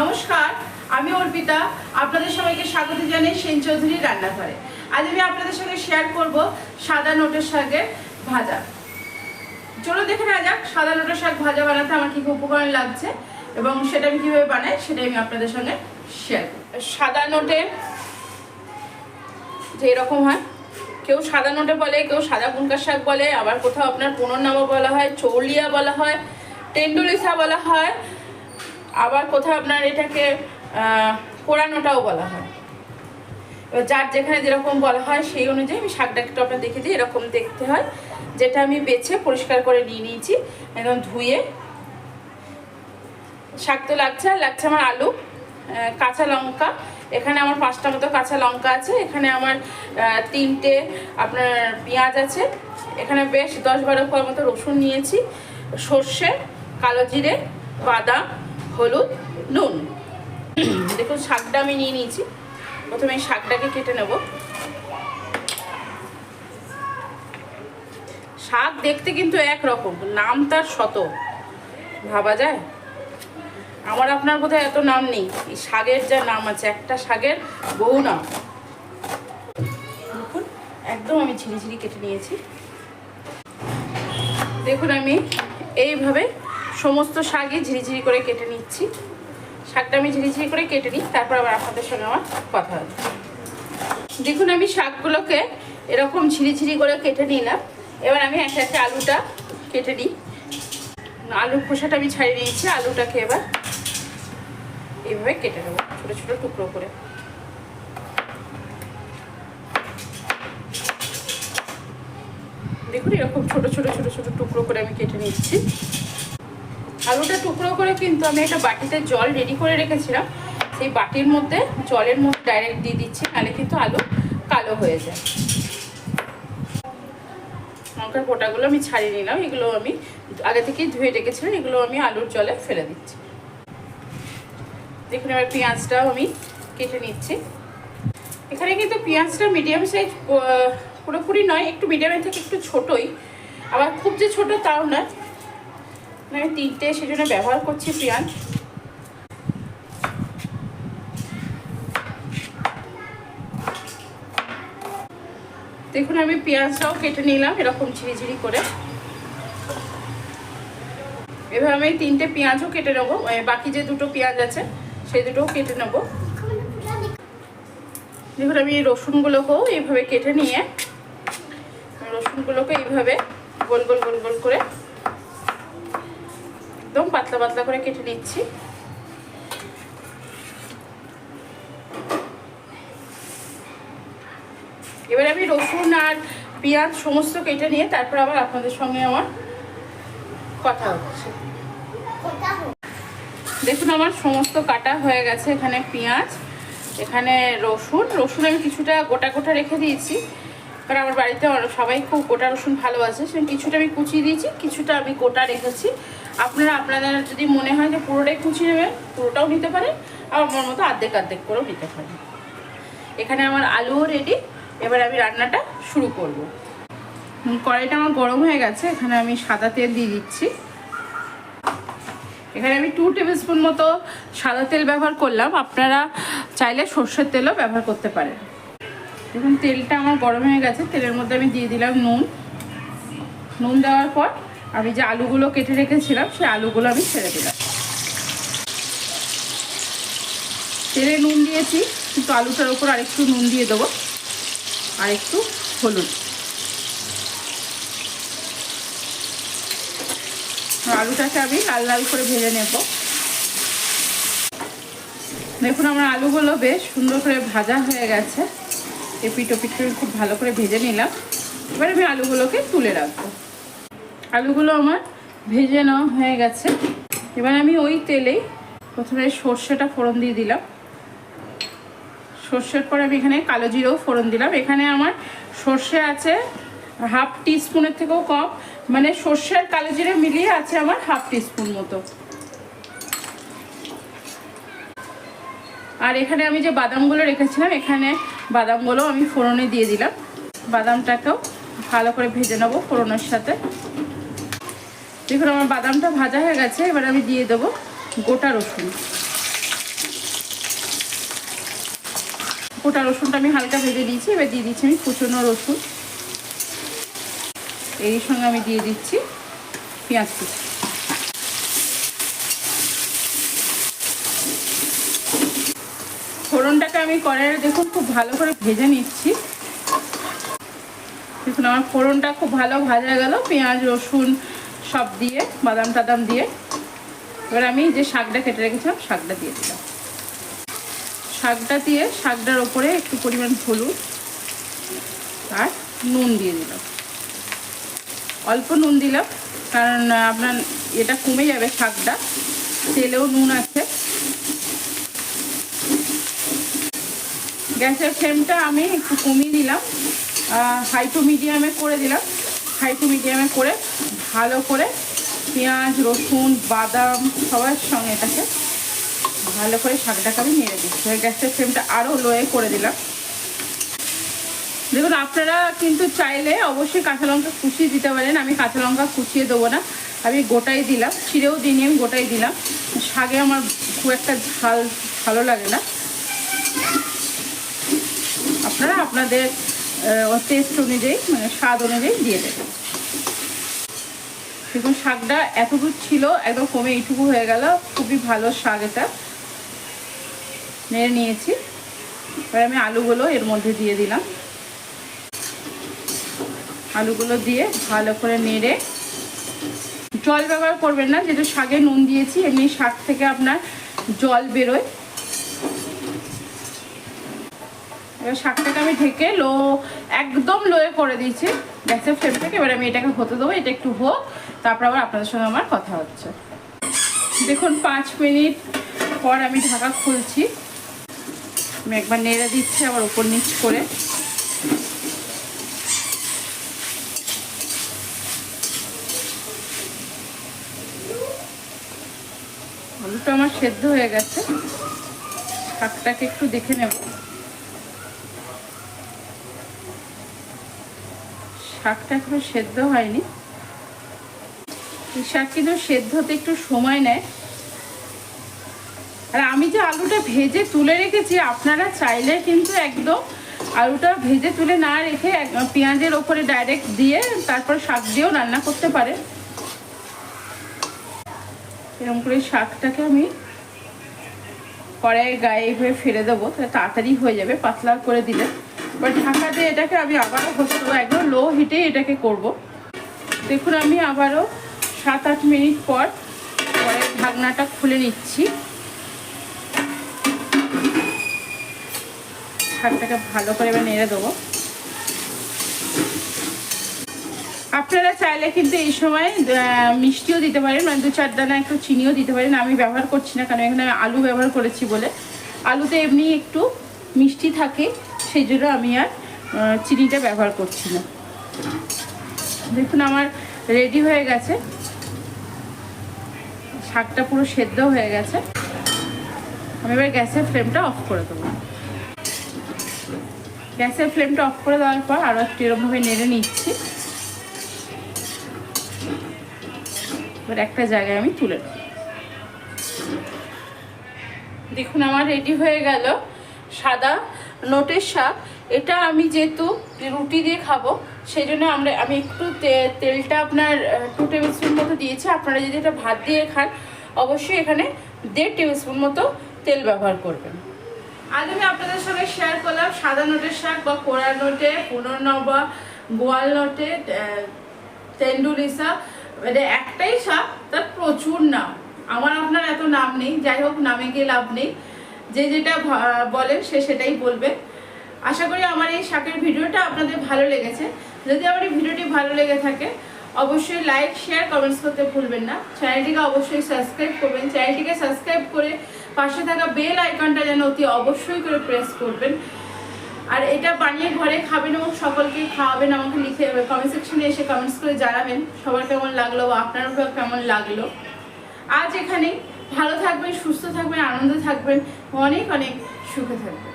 নমস্কার, আমি অর্পিতা। আপনাদের সবাইকে স্বাগত জানাই সেন চৌধুরীর রান্নাঘরে। আজ আমি আপনাদের সঙ্গে শেয়ার করব সাদা নোটের শাকের ভাজা। চলো দেখে নেওয়া যাক, সাদা নোটের শাক ভাজা বানাতে আমার কী কী উপকরণ লাগছে এবং সেটা আমি কীভাবে বানাই সেটা আমি আপনাদের সঙ্গে শেয়ার সাদা নোটে যে এরকম হয়, কেউ সাদা নোটে বলে, কেউ সাদা পুনকার শাক বলে, আবার কোথাও আপনার পুনর্নামা বলা হয়, চৌলিয়া বলা হয়, টেন্ডুলিসা বলা হয় আবার কোথাও আপনার এটাকে পোড়ানোটাও বলা হয়। এবার যার যেখানে যেরকম বলা হয় সেই অনুযায়ী আমি শাকটাকে একটু আপনার দেখে দিই, এরকম দেখতে হয়। যেটা আমি বেছে পরিষ্কার করে নিয়ে নিয়েছি, একদম ধুয়ে। শাক তো লাগছে, আর লাগছে আমার আলু কাঁচা লঙ্কা। এখানে আমার পাঁচটা মতো কাঁচা লঙ্কা আছে, এখানে আমার তিনটে আপনার পেঁয়াজ আছে। এখানে বেশ দশ বারো কোয়ার মতো রসুন নিয়েছি, সর্ষে, কালো জিরে, বাদাম। হলুদ, নুন। দেখুন, শাকটা আমি নিয়ে নিয়েছি। প্রথমে শাকটাকে কেটে নেব। শাক দেখতে কিন্তু একরকম, নাম তার শত। ভাবা যায়? আমার আপনার বোধহয় এত নাম নেই। এই শাকের যা নাম আছে, একটা শাকের বহু নাম। দেখুন, একদম আমি ঝিরি ঝিরি কেটে নিয়েছি। দেখুন আমি এইভাবে সমস্ত শাকই ঝিরিঝিরি করে কেটে নিচ্ছি। শাকটা আমি ঝিরিঝিরি করে কেটে নিই, তারপর আবার আপনাদের সঙ্গে আমার কথা হবে। দেখুন, আমি শাকগুলোকে এরকম ঝিরিঝিরি করে কেটে নিলাম। এবার আমি একটা একটা আলুটা কেটে নিই। আলুর খোসাটা আমি ছাড়িয়ে নিয়েছি, আলুটাকে এবার এইভাবে কেটে নেব, ছোটো ছোটো টুকরো করে। দেখুন, এরকম ছোট ছোট ছোট ছোট টুকরো করে আমি কেটে নিচ্ছি। আলুটা টুকরো করে কিন্তু আমি একটা বাটিতে জল রেডি করে রেখেছিলাম। সেই বাটির মধ্যে, জলের মধ্যে ডাইরেক্ট দিয়ে দিচ্ছি, নাহলে কিন্তু আলু কালো হয়ে যায়। লঙ্কার গোটাগুলো আমি ছাড়িয়ে নিলাম, এগুলো আমি আগে থেকেই ধুয়ে রেখেছিলাম, এগুলো আমি আলুর জলে ফেলে দিচ্ছি। দেখুন, এবার পেঁয়াজটাও আমি কেটে নিচ্ছি। এখানে কিন্তু পেঁয়াজটা মিডিয়াম সাইজ পুরোপুরি নয়, একটু মিডিয়ামের থেকে একটু ছোটই। আবার খুব যে ছোট তাও নয় আমি তিনটে সেজন্য ব্যবহার করছি পেঁয়াজ দেখুন, আমি পেঁয়াজটাও কেটে নিলাম, এরকম ঝিরিঝিরি করে। এভাবে আমি তিনটে পেঁয়াজও কেটে নেব বাকি যে দুটো পেঁয়াজ আছে, সেই দুটোও কেটে নেব। দেখুন, আমি রসুনগুলোকেও এইভাবে কেটে নিয়ে, রসুনগুলোকে এইভাবে গোল গোল গোল গোল করে একদম পাতলা পাতলা করে কেটে নিচ্ছি। এবার আমি রসুন আর পেঁয়াজ সমস্ত কেটে নিয়ে তারপর আবার আপনাদের সঙ্গে আমার কথা হচ্ছে। দেখুন আমার সমস্ত কাটা হয়ে গেছে এখানে পেঁয়াজ, এখানে রসুন। রসুন আমি কিছুটা গোটা গোটা রেখে দিয়েছি, কারণ আমার বাড়িতে সবাই খুব গোটা রসুন ভালোবাসে সেখানে কিছুটা আমি কুচিয়ে দিয়েছি, কিছুটা আমি গোটা রেখেছি। আপনারা, আপনাদের যদি মনে হয় যে পুরোটাই কুচিয়ে নেবেন, পুরোটাও নিতে পারেন, আর আমার মতো অর্ধেক অর্ধেক করেও নিতে পারেন। এখানে আমার আলুও রেডি এবার আমি রান্নাটা শুরু করব। কড়াইটা আমার গরম হয়ে গেছে, এখানে আমি সাদা তেল দিয়ে দিচ্ছি। এখানে আমি টু টেবিল স্পুন মতো সাদা তেল ব্যবহার করলাম। আপনারা চাইলে সর্ষের তেলও ব্যবহার করতে পারেন। দেখুন, তেলটা আমার গরম হয়ে গেছে, তেলের মধ্যে আমি দিয়ে দিলাম নুন। নুন দেওয়ার পর আমি যে আলুগুলো কেটে রেখেছিলাম, সেই আলুগুলো আমি ছেড়ে দিলাম। তেলে নুন দিয়েছি, কিন্তু আলুটার ওপর আরেকটু নুন দিয়ে দেবো, আর একটু হলুদ। আলুটাকে আমি লাল লাল করে ভেজে নেব। দেখুন, আমার আলুগুলো বেশ সুন্দর করে ভাজা হয়ে গেছে। এপিট ওপিট করে খুব ভালো করে ভেজে নিলাম। এবার আমি আলুগুলোকে তুলে রাখব। আলুগুলো আমার ভেজে নেওয়া হয়ে গেছে। এবার আমি ওই তেলেই প্রথমে সর্ষেটা ফোড়ন দিয়ে দিলাম। সর্ষের পর আমি এখানে কালো জিরেও ফোড়ন দিলাম। এখানে আমার সর্ষে আছে হাফ টি স্পুনের থেকেও কম। মানে সর্ষে আর কালো জিরে মিলিয়ে আছে আমার হাফ টি স্পুন মতো। আর এখানে আমি যে বাদামগুলো রেখেছিলাম, এখানে বাদামগুলো আমি ফোড়নে দিয়ে দিলাম। বাদামটাকেও ভালো করে ভেজে নেব ফোড়নের সাথে। দেখুন আমার বাদামটা ভাজা হয়ে গেছে, এবার আমি দিয়ে দেবো গোটা রসুন। গোটা রসুনটা আমি হালকা ভেজে দিয়েছি এবার দিয়ে দিচ্ছি আমি কুচনো রসুন। এই সঙ্গে আমি দিয়ে দিচ্ছি পেঁয়াজ কুচি। ফোড়নটাকে আমি কড়াইয়ে দেখুন খুব ভালো করে ভেজে নিচ্ছি। দেখুন আমার ফোড়নটা খুব ভালো ভাজা গেল, পেঁয়াজ, রসুন সব দিয়ে, বাদাম টাদাম দিয়ে। এবার আমি যে শাকটা কেটে রেখেছিলাম, শাকটা দিয়ে দিলাম। শাকটা দিয়ে, শাকটার ওপরে একটু পরিমাণ হলুদ আর নুন দিয়ে দিলাম। অল্প নুন দিলাম, কারণ আপনার এটা কমে যাবে শাকটা। তেলেও নুন আছে। গ্যাসের ফ্লেমটা আমি একটু কমিয়ে দিলাম। হাই টু মিডিয়ামে করে দিলাম। হাই টু মিডিয়ামে করে ভালো করে পেঁয়াজ, রসুন, বাদাম সবার সঙ্গে এটাকে ভালো করে শাকটাকে আমি নেড়ে দিচ্ছি। গ্যাসের ফ্লেমটা আরও লোয়ে করে দিলাম। দেখুন, আপনারা কিন্তু চাইলে অবশ্যই কাঁচা লঙ্কা কুচিয়ে দিতে পারেন। আমি কাঁচা লঙ্কা কুচিয়ে দেবো না। আমি গোটাই দিলাম ছিঁড়েও দিইনি আমি গোটাই দিলাম। শাকে আমার খুব একটা ঝাল, ভালো লাগে না। আপনারা আপনাদের টেস্ট অনুযায়ী মানে স্বাদ অনুযায়ী দিয়ে দেবেন দেখুন, শাকটা এতটুকু ছিল, একদম কমে এইটুকু হয়ে গেল। খুবই ভালো শাক এটা। নেড়ে নিয়েছি। এবার আমি আলুগুলো এর মধ্যে দিয়ে দিলাম। আলুগুলো দিয়ে ভালো করে নেড়ে। জল ব্যবহার করবেন না, যেহেতু শাকে নুন দিয়েছি, এমনি শাক থেকে আপনার জল বেরোয়। এবার শাকটাকে আমি ঢেকে লো, একদম লোয়ে করে দিয়েছি। গ্যাসের ফ্লেমটাকে এবার আমি এটাকে হতে দেবো, এটা একটু হোক, তারপর আবার আপনাদের সঙ্গে আমার কথা হচ্ছে। দেখুন, পাঁচ মিনিট পর আমি ঢাকা খুলছি। আমি একবার নেড়ে দিচ্ছি আবার উপর নিচ করে। আলুটা আমার সেদ্ধ হয়ে গেছে। শাকটাকে একটু দেখে নেব। শাকটা এখনও সেদ্ধ হয়নি। শাক কিন্তু সেদ্ধ হতে একটু সময় নেয়। আর আমি যে আলুটা ভেজে তুলে রেখেছি, আপনারা চাইলে কিন্তু একদম আলুটা ভেজে তুলে না রেখে পেঁয়াজের ওপরে ডাইরেক্ট দিয়ে তারপর শাক দিয়েও রান্না করতে পারে এরকম করে শাকটাকে আমি কড়াইয়ের গায়ে ফেলে দেবো তাড়াতাড়ি হয়ে যাবে, পাতলা করে দিলে। এবার ঢাকা দিয়ে এটাকে আমি আবারও দেবো। একদম লো হিটে এটাকে করব। দেখুন, আমি আবারও সাত আট মিনিট পর পরে ঢাকনাটা খুলে নিচ্ছি। শাকটাকে ভালো করে এবার নেড়ে দেবো। আপনারা চাইলে কিন্তু এই সময় মিষ্টিও দিতে পারেন মানে দু চার দানা একটু চিনিও দিতে পারেন। আমি ব্যবহার করছি না, কারণ এখানে আলু ব্যবহার করেছি বলে। আলুতে এমনি একটু মিষ্টি থাকে। সেই জন্য আমি আর চিনিটা ব্যবহার করছি না। দেখুন আমার রেডি হয়ে গেছে। শাকটা পুরো সেদ্ধ হয়ে গেছে। আমি এবার গ্যাসের ফ্লেমটা অফ করে দেবো। গ্যাসের ফ্লেমটা অফ করে দেওয়ার পর আরও একটু এরকমভাবে নেড়ে নিচ্ছি। এবার একটা জায়গায় আমি তুলে নেব। দেখুন আমার রেডি হয়ে গেল সাদা নোটের শাক। এটা আমি যেহেতু রুটি দিয়ে খাব সেই জন্য আমরা, আমি একটু তেলটা আপনার টু টেবিল স্পুন মতো দিয়েছি। আপনারা যদি এটা ভাত দিয়ে খান, অবশ্যই এখানে দেড় টেবিল স্পুন মতো তেল ব্যবহার করবেন। আজ আমি আপনাদের সঙ্গে শেয়ার করলাম সাদা নোটের শাক বা কোড়া নোটে পুনর্নবা গোয়াল নোটে তেন্ডুলিসা মানে একটাই শাক, তার প্রচুর নাম। আমার আপনার এত নাম নেই, যাই হোক, নামে গিয়ে লাভ নেই। যে যেটা বলেন সে সেটাই বলবে। আশা করি আমার এই শাকের ভিডিওটা আপনাদের ভালো লেগেছে। যদি আমার এই ভিডিওটি ভালো লেগে থাকে, অবশ্যই লাইক শেয়ার কমেন্টস করতে ভুলবেন না। চ্যানেলটিকে অবশ্যই সাবস্ক্রাইব করবেন। চ্যানেলটিকে সাবস্ক্রাইব করে পাশে থাকা বেল আইকনটা যেন অতি অবশ্যই করে প্রেস করবেন। আর এটা বানিয়ে ঘরে খাবেন এবং সকলকে খাওয়াবেন, আমাকে লিখে কমেন্ট সেকশনে এসে কমেন্টস করে জানাবেন। সবার কেমন লাগল বা আপনার কেমন লাগল? আজ এখানে ভালো থাকবেন সুস্থ থাকবেন আনন্দে থাকবেন। অনেক অনেক সুখে থাকবেন।